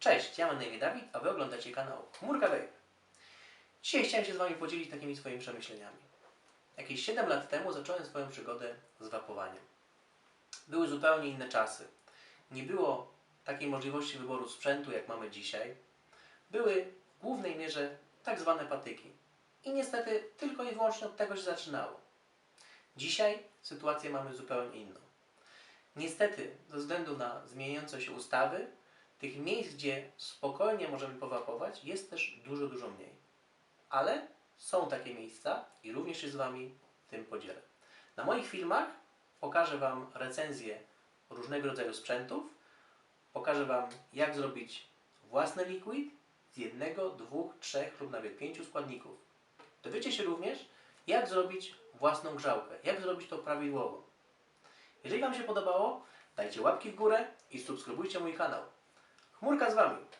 Cześć, ja mam na imię Dawid, a Wy oglądacie kanał Chmurka Wave. Dzisiaj chciałem się z Wami podzielić takimi swoimi przemyśleniami. Jakieś 7 lat temu zacząłem swoją przygodę z wapowaniem. Były zupełnie inne czasy. Nie było takiej możliwości wyboru sprzętu, jak mamy dzisiaj. Były w głównej mierze tak zwane patyki. I niestety tylko i wyłącznie od tego się zaczynało. Dzisiaj sytuację mamy zupełnie inną. Niestety, ze względu na zmieniające się ustawy, tych miejsc, gdzie spokojnie możemy powapować, jest też dużo, dużo mniej. Ale są takie miejsca i również się z Wami tym podzielę. Na moich filmach pokażę Wam recenzje różnego rodzaju sprzętów, pokażę Wam, jak zrobić własny liquid z jednego, dwóch, trzech lub nawet pięciu składników. Dowiecie się również, jak zrobić własną grzałkę, jak zrobić to prawidłowo. Jeżeli Wam się podobało, dajcie łapki w górę i subskrybujcie mój kanał. Chmurka z Wami.